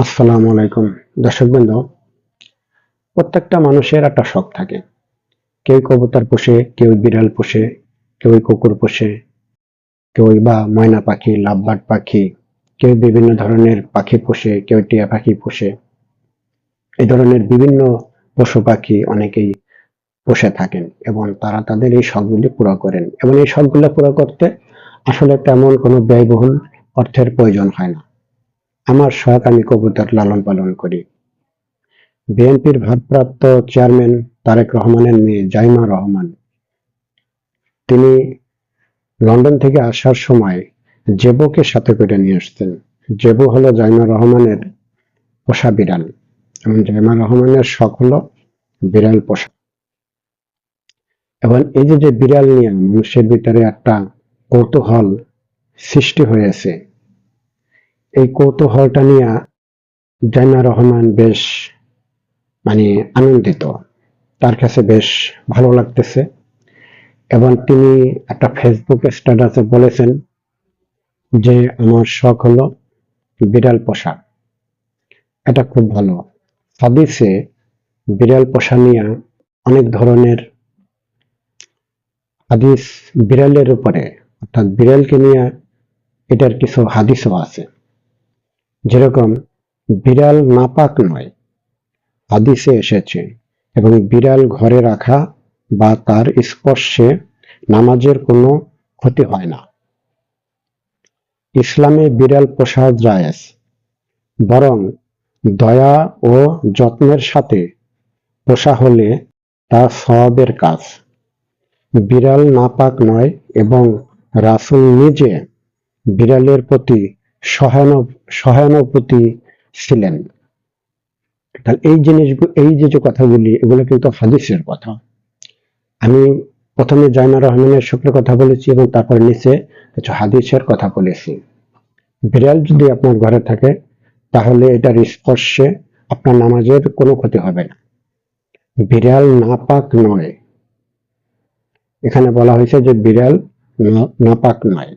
আসসালামু আলাইকুম। দর্শকবৃন্দ, প্রত্যেকটা মানুষের একটা শখ থাকে। কেউ কবুতর পোষে কেউ বিড়াল পোষে কেউ কুকুর পোষে কেউ বা ময়না পাখি, লাভবার্ড পাখি কেউ বিভিন্ন ধরনের পাখি পোষে কেউ টিয়া পাখি পোষে। এই ধরনের বিভিন্ন পশু পাখি অনেকেই পোষে থাকেন এবং তারা তাদের এই শখগুলি পুরো করেন। এবং এই শখগুলো পুরো করতে আসলে তেমন কোনো ব্যয়বহুল অর্থের প্রয়োজন হয় না। আমার শখ আমি কবুতর লালন পালন করি। বিএনপির ভারপ্রাপ্ত চেয়ারম্যান তারেক রহমানের মেয়ে জাইমা রহমান। তিনি লন্ডন থেকে আসার সময় জেবুকে সাথে করে নিয়ে আসতেন। জেবু হলো জাইমা রহমানের পোষা বিড়াল। এবং জাইমা রহমানের শখ হলো বিড়াল পোষা। এবং এই যে যে বিড়াল নিয়ে মানুষের ভিতরে একটা কৌতূহল সৃষ্টি হয়েছে এই কৌতূহলটা নিয়ে জাইমা রহমান বেশ মানে আনন্দিত। তার কাছে বেশ ভালো লাগতেছে। এবং তিনি একটা ফেসবুক স্ট্যাটাসে বলেছেন যে, আমার শখ হলো বিড়াল পোষা। এটা খুব ভালো। হাদিসে বিড়াল পোষা নিয়ে অনেক ধরনের হাদিস বিড়ালের উপরে, অর্থাৎ বিড়ালকে নিয়ে এটার কিছু হাদিসও আছে। যেরকম বিড়াল নাপাক নয় হাদিসে এসেছে এবং বিড়াল ঘরে রাখা বা তার স্পর্শে নামাজের কোনো ক্ষতি হয় না। ইসলামে বিড়াল পোষা জায়েজ, বরং দয়া ও যত্নের সাথে পোষা হলে তা সওয়াবের কাজ। বিড়াল নাপাক নয় এবং রাসুল নিজে বিড়ালের প্রতি সহানুভূতি ছিলেন। তাহলে এই জিনিসগুলো, এই যে যে কথাগুলি, এগুলো কিন্তু হাদিসের কথা। আমি প্রথমে জাইমা রহমানের শুক্রের কথা বলেছি এবং তারপরে নিচে কিছু হাদিসের কথা বলেছি। বিড়াল যদি আপনার ঘরে থাকে, তাহলে এটার স্পর্শে আপনার নামাজের কোনো ক্ষতি হবে না। বিড়াল নাপাক নয়। এখানে বলা হয়েছে যে বিড়াল নাপাক নয়।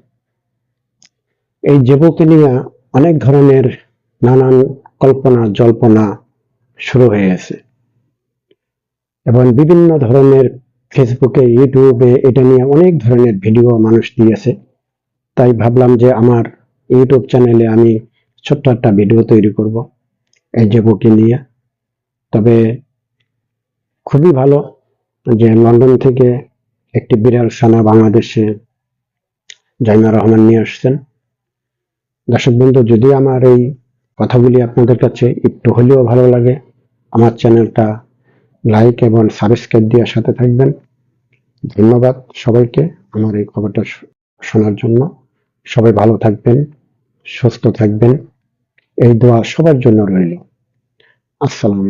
এই জীবকে নিয়ে অনেক ধরনের নানান কল্পনা, জল্পনা শুরু হয়ে গেছে। এবং বিভিন্ন ধরনের ফেসবুকে ইউটিউবে এটা নিয়ে অনেক ধরনের ভিডিও মানুষ দিয়েছে। তাই ভাবলাম যে আমার ইউটিউব চ্যানেলে আমি ছোট্ট একটা ভিডিও তৈরি করব এই জীবকে নিয়ে। তবে খুবই ভালো যে লন্ডন থেকে একটি বিড়াল সানা বাংলাদেশে জাইমা রহমান নিয়ে আসছেন। দর্শক বন্ধু, যদি আমার এই কথাগুলি আপনাদের কাছে একটু হলেও ভালো লাগে, আমার চ্যানেলটা লাইক এবং সাবস্ক্রাইব দিয়ে সাথে থাকবেন। ধন্যবাদ সবাইকে আমার এই খবরটা শোনার জন্য। সবাই ভালো থাকবেন, সুস্থ থাকবেন। এই দোয়া সবার জন্য রইল। আসসালাম